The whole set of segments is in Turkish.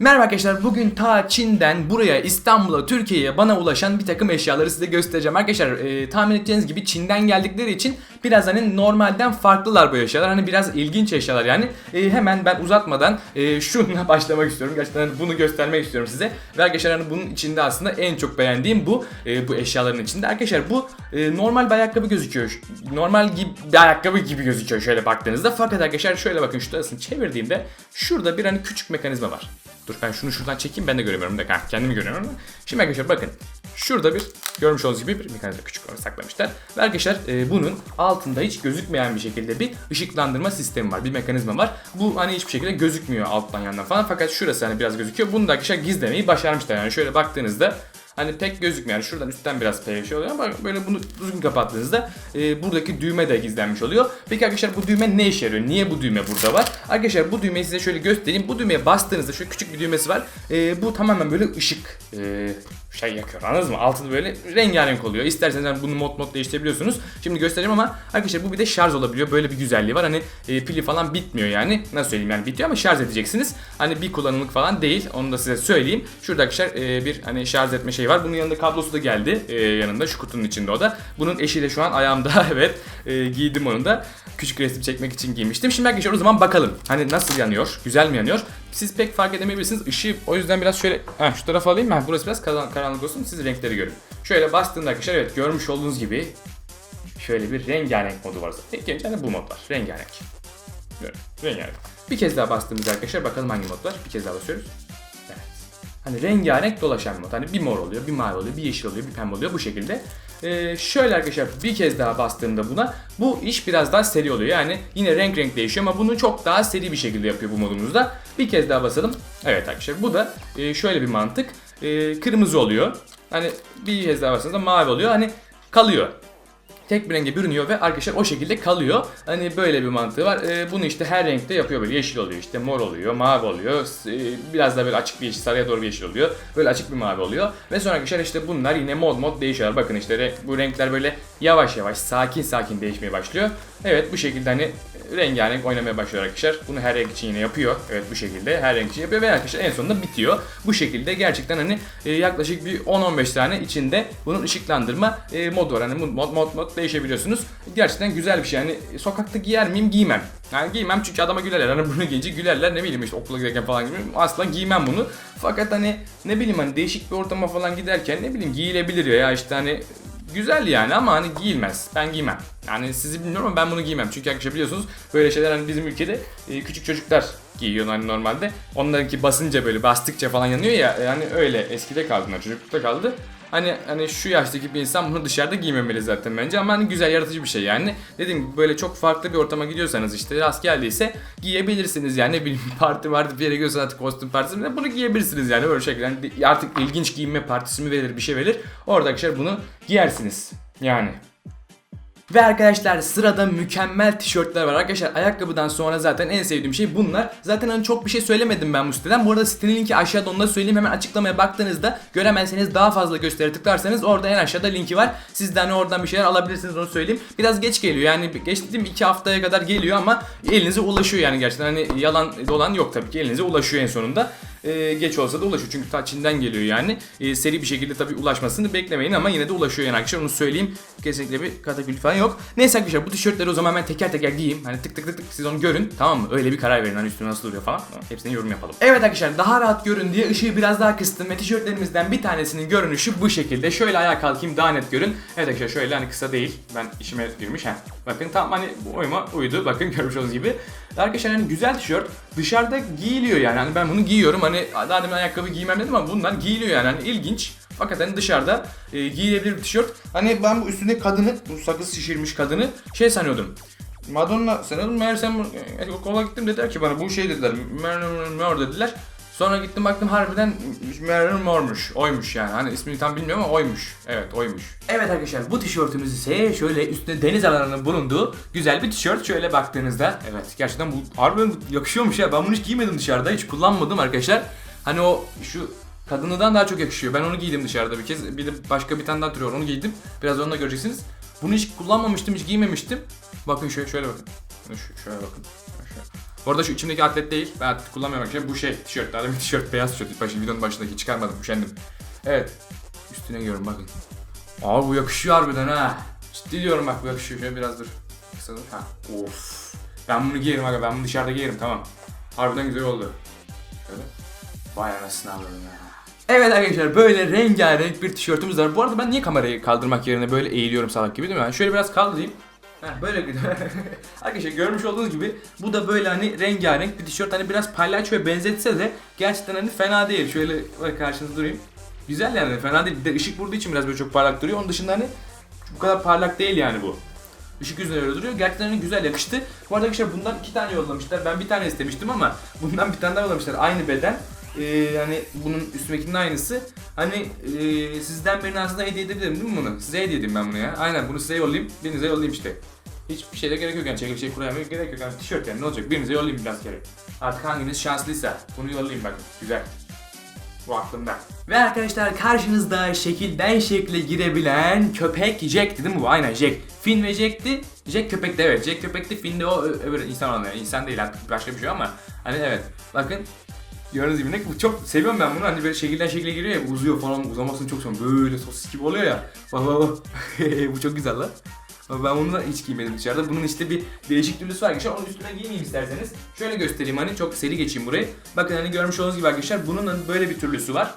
Merhaba arkadaşlar bugün ta Çin'den buraya İstanbul'a Türkiye'ye bana ulaşan bir takım eşyaları size göstereceğim. Arkadaşlar e, tahmin edeceğiniz gibi Çin'den geldikleri için biraz hani normalden farklılar bu eşyalar. Hani biraz ilginç eşyalar yani. E, hemen ben uzatmadan e, şununla başlamak istiyorum. Gerçekten hani bunu göstermek istiyorum size. Ve arkadaşlar hani bunun içinde aslında en çok beğendiğim bu e, bu eşyaların içinde. Arkadaşlar bu e, normal bir ayakkabı gözüküyor. Normal gibi, bir ayakkabı gibi gözüküyor şöyle baktığınızda. Fakat arkadaşlar şöyle bakın şurasını çevirdiğimde şurada bir hani küçük mekanizma var. Dur ben şunu şuradan çekeyim ben de göremiyorum. Ha, kendimi görüyorum. Şimdi arkadaşlar bakın. Şurada bir görmüş olduğunuz gibi bir mekanizma küçük olarak saklamışlar. Ve arkadaşlar e, bunun altında hiç gözükmeyen bir şekilde bir ışıklandırma sistemi var. Bir mekanizma var. Bu hani hiçbir şekilde gözükmüyor alttan yandan falan. Fakat şurası hani biraz gözüküyor. Bunu da arkadaşlar gizlemeyi başarmışlar. Yani şöyle baktığınızda Hani pek gözükmüyor. Yani şuradan üstten biraz şey oluyor ama böyle bunu düzgün kapattığınızda e, buradaki düğme de gizlenmiş oluyor. Peki arkadaşlar bu düğme ne işe yarıyor? Niye bu düğme burada var? Arkadaşlar bu düğmeyi size şöyle göstereyim. Bu düğmeye bastığınızda şöyle küçük bir düğmesi var. E, bu tamamen böyle ışık e, şey yakıyor anladınız mı? Altı böyle rengarenk oluyor. İsterseniz yani bunu mod mod değiştirebiliyorsunuz. Şimdi göstereyim ama arkadaşlar bu bir de şarj olabiliyor. Böyle bir güzelliği var. Hani e, pili falan bitmiyor yani. Nasıl söyleyeyim yani bitiyor ama şarj edeceksiniz. Hani bir kullanımlık falan değil. Onu da size söyleyeyim. Şurada arkadaşlar e, bir hani şarj etme şeyi var. Bunun yanında kablosu da geldi. E, yanında şu kutunun içinde o da. Bunun eşi de şu an ayağımda. evet. E, giydim onu da. Küçük resim çekmek için giymiştim. Şimdi arkadaşlar o zaman bakalım. Hani nasıl yanıyor? Güzel mi yanıyor? Siz pek fark edemeyebilirsiniz. Işığı o yüzden biraz şöyle heh, şu tarafa alayım ben. Burası biraz karan- karanlık olsun. Siz renkleri görün. Şöyle bastığında arkadaşlar evet görmüş olduğunuz gibi şöyle bir rengarenk modu var. İlk önce bu mod var. Rengarenk. Görün. Rengarenk. Bir kez daha bastığımızda arkadaşlar bakalım hangi mod var. Bir kez daha basıyoruz. Evet. Hani rengarenk dolaşan mod. Hani bir mor oluyor, bir mavi oluyor, bir yeşil oluyor, bir pembe oluyor bu şekilde. Ee, şöyle arkadaşlar bir kez daha bastığımda buna bu iş biraz daha seri oluyor. Yani yine renk renk değişiyor ama bunu çok daha seri bir şekilde yapıyor bu modumuzda. Bir kez daha basalım. Evet arkadaşlar bu da e, şöyle bir mantık. E, kırmızı oluyor. Hani bir kez daha bastığınızda mavi oluyor. Hani kalıyor tek bir renge bürünüyor ve arkadaşlar o şekilde kalıyor. Hani böyle bir mantığı var. Ee, bunu işte her renkte yapıyor böyle. Yeşil oluyor işte mor oluyor, mavi oluyor. Ee, biraz da böyle açık bir yeşil, sarıya doğru bir yeşil oluyor. Böyle açık bir mavi oluyor. Ve sonra arkadaşlar işte bunlar yine mod mod değişiyor. Bakın işte bu renkler böyle yavaş yavaş sakin sakin değişmeye başlıyor. Evet bu şekilde hani rengarenk oynamaya başlıyor arkadaşlar. Bunu her renk için yine yapıyor. Evet bu şekilde her renk için yapıyor ve arkadaşlar en sonunda bitiyor. Bu şekilde gerçekten hani e, yaklaşık bir 10-15 tane içinde bunun ışıklandırma e, modu var. Hani mod mod mod değişebiliyorsunuz. Gerçekten güzel bir şey. Hani sokakta giyer miyim? Giymem. Yani giymem çünkü adama gülerler. Hani bunu giyince gülerler ne bileyim işte okula giderken falan gibi. Asla giymem bunu. Fakat hani ne bileyim hani değişik bir ortama falan giderken ne bileyim giyilebilir ya işte hani Güzel yani ama hani giyilmez. Ben giymem. Yani sizi bilmiyorum ama ben bunu giymem. Çünkü arkadaşlar biliyorsunuz böyle şeyler hani bizim ülkede e, küçük çocuklar giyiyor hani normalde. Onlarınki basınca böyle bastıkça falan yanıyor ya. Yani öyle eskide kaldı, yani çocuklukta kaldı. Hani hani şu yaştaki bir insan bunu dışarıda giymemeli zaten bence ama hani güzel yaratıcı bir şey yani. Dediğim gibi böyle çok farklı bir ortama gidiyorsanız işte rast geldiyse giyebilirsiniz yani ne bileyim parti vardı bir yere gidiyorsanız artık kostüm partisi mi, bunu giyebilirsiniz yani böyle şekilde yani artık ilginç giyinme partisi mi verilir bir şey verilir. Orada arkadaşlar bunu giyersiniz yani. Ve arkadaşlar sırada mükemmel tişörtler var. Arkadaşlar ayakkabıdan sonra zaten en sevdiğim şey bunlar. Zaten hani çok bir şey söylemedim ben bu siteden. Bu arada sitenin linki aşağıda onu da söyleyeyim. Hemen açıklamaya baktığınızda göremezseniz daha fazla gösteri tıklarsanız orada en aşağıda linki var. Siz de hani oradan bir şeyler alabilirsiniz onu söyleyeyim. Biraz geç geliyor yani geçtiğim 2 haftaya kadar geliyor ama elinize ulaşıyor yani gerçekten. Hani yalan dolan yok tabii ki elinize ulaşıyor en sonunda. Ee, geç olsa da ulaşıyor çünkü ta Çin'den geliyor yani. Ee, seri bir şekilde tabii ulaşmasını beklemeyin ama yine de ulaşıyor yani arkadaşlar onu söyleyeyim. Kesinlikle bir katakül falan yok. Neyse arkadaşlar bu tişörtleri o zaman ben teker teker giyeyim. Hani tık tık tık tık siz onu görün tamam mı? Öyle bir karar verin hani üstüne nasıl duruyor falan. Hepsini yorum yapalım. Evet arkadaşlar daha rahat görün diye ışığı biraz daha kıstım ve tişörtlerimizden bir tanesinin görünüşü bu şekilde. Şöyle ayağa kalkayım daha net görün. Evet arkadaşlar şöyle hani kısa değil. Ben işime girmiş ha. Bakın tam hani bu oyuma uydu. Bakın görmüş olduğunuz gibi. Arkadaşlar hani güzel tişört dışarıda giyiliyor yani. Hani ben bunu giyiyorum. Hani daha demin ayakkabı giymem dedim ama bunlar giyiliyor yani. Hani ilginç. Fakat hani dışarıda e, giyilebilir bir tişört. Hani ben bu üstünde kadını, bu sakız şişirmiş kadını şey sanıyordum. Madonna sanıyordum meğer sen e, okula gittim dediler ki bana bu şey dediler. Monroe dediler. Sonra gittim baktım harbiden Marilyn Monroe'muş. Oymuş yani. Hani ismini tam bilmiyorum ama oymuş. Evet oymuş. Evet arkadaşlar bu tişörtümüz ise şöyle üstünde deniz alanının bulunduğu güzel bir tişört. Şöyle baktığınızda evet gerçekten bu harbiden yakışıyormuş ya. Ben bunu hiç giymedim dışarıda. Hiç kullanmadım arkadaşlar. Hani o şu kadınıdan daha çok yakışıyor. Ben onu giydim dışarıda bir kez. Bir de başka bir tane daha türü. Onu giydim. Biraz onu da göreceksiniz. Bunu hiç kullanmamıştım, hiç giymemiştim. Bakın şöyle şöyle bakın. Şöyle bakın. Bu arada şu içimdeki atlet değil. Ben atlet kullanmıyorum arkadaşlar. Bu şey tişört. Daha tişört beyaz tişört. Başta videonun başındaki çıkarmadım. Üşendim. Evet. Üstüne giyiyorum bakın. Abi bu yakışıyor harbiden ha. Ciddi diyorum bak bu yakışıyor. Şöyle biraz dur. Kısa dur. Ha. Of. Ben bunu giyerim aga. Ben bunu dışarıda giyerim tamam. Harbiden güzel oldu. Şöyle. Vay anasını avradım ya. Evet arkadaşlar böyle rengarenk bir tişörtümüz var. Bu arada ben niye kamerayı kaldırmak yerine böyle eğiliyorum salak gibi değil mi? Yani şöyle biraz kaldırayım. Heh, böyle gidiyor. Arkadaşlar görmüş olduğunuz gibi bu da böyle hani rengarenk bir tişört. Hani biraz palyaçoya benzetse de gerçekten hani fena değil. Şöyle bak karşınızda durayım. Güzel yani fena değil. Bir de ışık vurduğu için biraz böyle çok parlak duruyor. Onun dışında hani bu kadar parlak değil yani bu. Işık yüzüne öyle duruyor. Gerçekten hani güzel yakıştı. Bu arada arkadaşlar bundan iki tane yollamışlar. Ben bir tane istemiştim ama bundan bir tane daha yollamışlar. Aynı beden. Ee, yani bunun üstümdekinin aynısı. Hani ee, sizden birini aslında hediye edebilirim değil mi bunu? Size hediye edeyim ben bunu ya. Aynen bunu size yollayayım. Birinize yollayayım işte. Hiçbir şeyde gerek yok yani çekil şey kuraya gerek yok yani tişört yani ne olacak birinize yollayayım biraz kere. Artık hanginiz şanslıysa bunu yollayayım bakın güzel. Bu aklımda. Ve arkadaşlar karşınızda şekilden şekle girebilen köpek Jack'ti değil mi bu? Aynen Jack. Finn ve Jack'ti. Jack köpekti evet. Jack köpekti. Finn de o öbür insan olan yani. İnsan değil artık başka bir şey ama hani evet. Bakın Gördüğünüz gibi ne? Çok seviyorum ben bunu. Hani böyle şekilden şekile giriyor ya uzuyor falan uzamasını çok seviyorum. Böyle sosis gibi oluyor ya. Bak bak bak. Bu çok güzel lan. Ben bunu da hiç giymedim dışarıda. Bunun işte bir değişik türlüsü var arkadaşlar. Onun üstüne giymeyeyim isterseniz. Şöyle göstereyim hani çok seri geçeyim burayı. Bakın hani görmüş olduğunuz gibi arkadaşlar bunun hani böyle bir türlüsü var.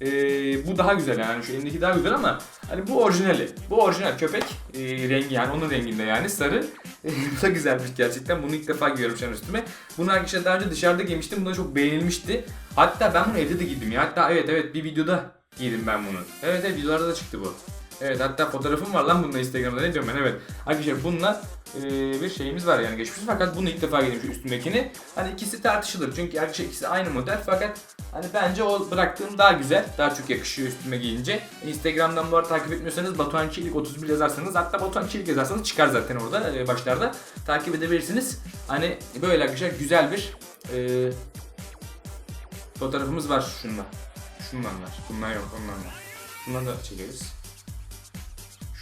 Ee, bu daha güzel yani. Şu elimdeki daha güzel ama hani bu orijinali. Bu orijinal köpek ee, rengi yani onun renginde yani sarı. Bu da güzelmiş gerçekten. Bunu ilk defa giyiyorum şu an üstüme. Bunu arkadaşlar daha önce dışarıda giymiştim. Bu da çok beğenilmişti. Hatta ben bunu evde de giydim ya. Hatta evet evet bir videoda giydim ben bunu. Evet evet videolarda da çıktı bu. Evet hatta fotoğrafım var lan bununla Instagram'da ne diyorum ben evet. Arkadaşlar bununla e, bir şeyimiz var yani geçmişiz fakat bunu ilk defa giydim şu üstündekini. Hani ikisi tartışılır çünkü arkadaşlar ikisi aynı model fakat hani bence o bıraktığım daha güzel. Daha çok yakışıyor üstüme giyince. Instagram'dan bu arada takip etmiyorsanız Batuhan Çelik 31 yazarsanız hatta Batuhan Çelik yazarsanız çıkar zaten orada e, başlarda. Takip edebilirsiniz. Hani böyle arkadaşlar güzel bir e, fotoğrafımız var şundan. Şundan var. Bundan yok ondan var. Bundan da çekeriz.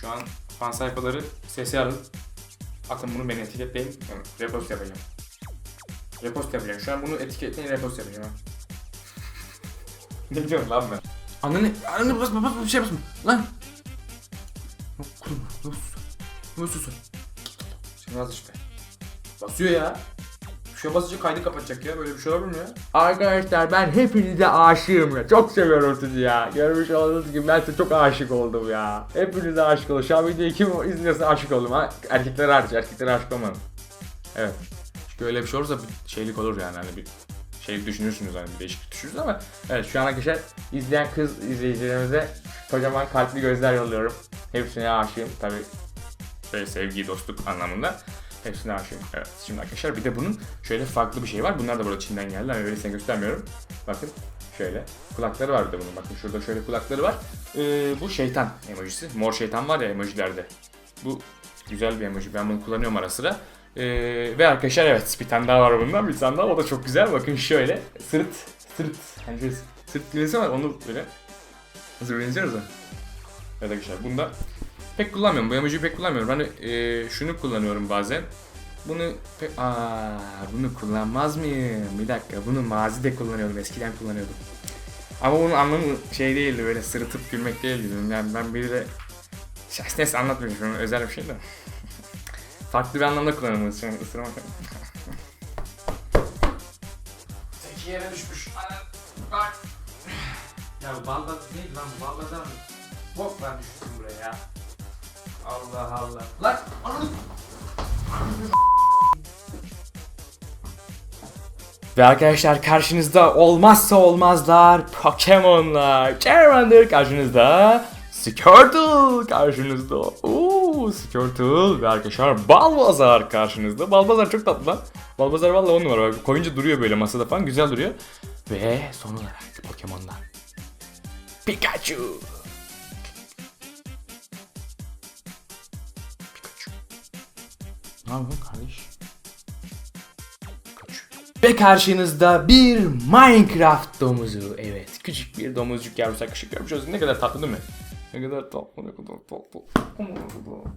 Şu an fan sayfaları sesi alın. Atın bunu beni etiketleyin. Yani repost yapacağım. Repost yapacağım. Şu an bunu etiketleyin repost yapacağım ne diyorsun lan ben? Ananı, ananı basma basma bir şey basma. Lan. Kurma. Sus. Yok sus. Şimdi az işte. Basıyor ya. Şuna basınca kaydı kapatacak ya. Böyle bir şey olabilir mi ya? Arkadaşlar ben hepinize aşığım ya. Çok seviyorum sizi ya. Görmüş olduğunuz gibi ben size çok aşık oldum ya. Hepinize aşık oldum. Şu an videoyu kim izliyorsa aşık oldum ha. Erkekler hariç. Erkekler aşık olmadım. Evet. Çünkü öyle bir şey olursa bir şeylik olur yani. Hani bir şey düşünürsünüz hani bir değişiklik düşünürsünüz ama evet şu an arkadaşlar izleyen kız izleyicilerimize kocaman kalpli gözler yolluyorum. Hepsine aşığım tabi böyle sevgi dostluk anlamında. Hepsine aşığım. Evet şimdi arkadaşlar bir de bunun şöyle farklı bir şey var. Bunlar da burada Çin'den geldi. Hani öyle size göstermiyorum. Bakın şöyle. Kulakları var bir de bunun. Bakın şurada şöyle kulakları var. Ee, bu şeytan emojisi. Mor şeytan var ya emojilerde. Bu güzel bir emoji. Ben bunu kullanıyorum ara sıra. Ee, ve arkadaşlar evet bir tane daha var bundan. Bir tane daha o da çok güzel. Bakın şöyle. Sırt. Sırt. Hani şöyle sırt gülesi var. Onu böyle. Nasıl benziyoruz da. Evet arkadaşlar bunda pek kullanmıyorum. Bu emojiyi pek kullanmıyorum. Hani e, şunu kullanıyorum bazen. Bunu. Aa, bunu kullanmaz mıyım? Bir dakika. Bunu mazide kullanıyordum. Eskiden kullanıyordum. Ama bunun anlamı şey değildi. Böyle sırıtıp gülmek değildi. Yani ben biri de... Şahs neyse anlatmıyorum. Özel bir şey de. Farklı bir anlamda kullanılıyor. Şu an ısırmak. Zeki yere düşmüş. Bak. Ya balda neydi lan mı? Bok var düştüm buraya ya. Allah Allah. Lan ananı Ve arkadaşlar karşınızda olmazsa olmazlar Pokemon'lar. Charmander karşınızda. Squirtle karşınızda. Oo, Squirtle ve arkadaşlar Balbazar karşınızda. Balbazar çok tatlı lan. Balbazar valla on numara. Bak, Koyunca duruyor böyle masada falan güzel duruyor. Ve son olarak Pokemon'lar. Pikachu. Ne yapıyorsun kardeş? Ve karşınızda bir Minecraft domuzu. Evet küçük bir domuzcuk yavrusu küçük yavrusu. Ne kadar tatlı değil mi? Ne kadar tatlı ne kadar tatlı. Ne kadar tatlı.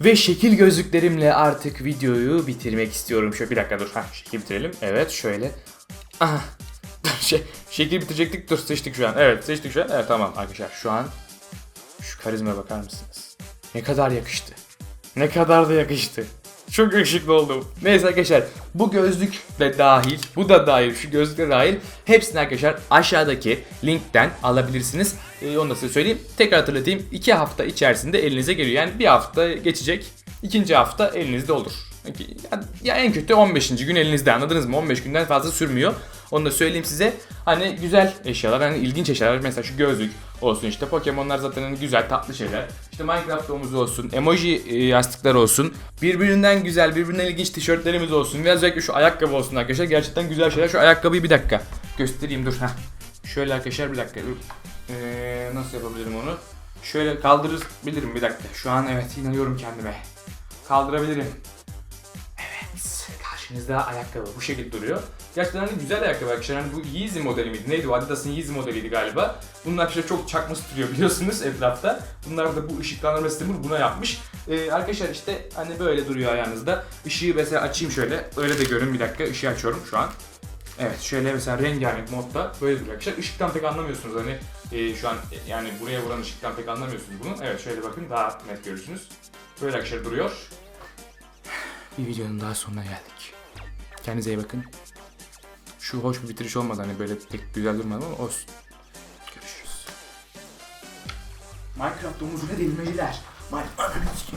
Ve şekil gözlüklerimle artık videoyu bitirmek istiyorum. Şöyle bir dakika dur. Heh, şekil bitirelim. Evet şöyle. Aha. şey, şekil bitirecektik. Dur seçtik şu an. Evet seçtik şu an. Evet tamam arkadaşlar şu an şu karizmaya bakar mısınız? Ne kadar yakıştı. Ne kadar da yakıştı. Çok yakışıklı oldum. Neyse arkadaşlar bu gözlük de dahil, bu da dahil, şu gözlük de dahil hepsini arkadaşlar aşağıdaki linkten alabilirsiniz. Ee, onu da size söyleyeyim. Tekrar hatırlatayım. 2 hafta içerisinde elinize geliyor. Yani bir hafta geçecek. ikinci hafta elinizde olur. Ya, ya en kötü 15. gün elinizde anladınız mı? 15 günden fazla sürmüyor. Onu da söyleyeyim size. Hani güzel eşyalar, hani ilginç eşyalar. Mesela şu gözlük olsun işte Pokemon'lar zaten hani güzel tatlı şeyler. İşte Minecraft omuzu olsun, emoji e, yastıklar olsun. Birbirinden güzel, birbirinden ilginç tişörtlerimiz olsun. Ve özellikle şu ayakkabı olsun arkadaşlar. Gerçekten güzel şeyler. Şu ayakkabıyı bir dakika göstereyim dur. Heh. Şöyle arkadaşlar bir dakika. Ee, nasıl yapabilirim onu? Şöyle kaldırabilirim bir dakika. Şu an evet inanıyorum kendime. Kaldırabilirim. Evet. Karşınızda ayakkabı bu şekilde duruyor. Gerçekten hani güzel ayakkabı arkadaşlar. Hani bu Yeezy modeli miydi? Neydi o? Adidas'ın Yeezy modeliydi galiba. Bunun arkadaşlar çok çakması duruyor biliyorsunuz etrafta. Bunlar da bu ışıklandırma sistemi buna yapmış. Ee, arkadaşlar işte hani böyle duruyor ayağınızda. Işığı mesela açayım şöyle. Öyle de görün bir dakika. Işığı açıyorum şu an. Evet şöyle mesela rengarenk modda böyle duruyor arkadaşlar. Işıktan pek anlamıyorsunuz hani e, şu an e, yani buraya vuran ışıktan pek anlamıyorsunuz bunu. Evet şöyle bakın daha net görürsünüz. Böyle arkadaşlar duruyor. Bir videonun daha sonuna geldik. Kendinize iyi bakın. Şu hoş bir bitiriş olmadı hani böyle pek güzel durmadı ama olsun. Görüşürüz. Minecraft domuzu ne delmeciler. Minecraft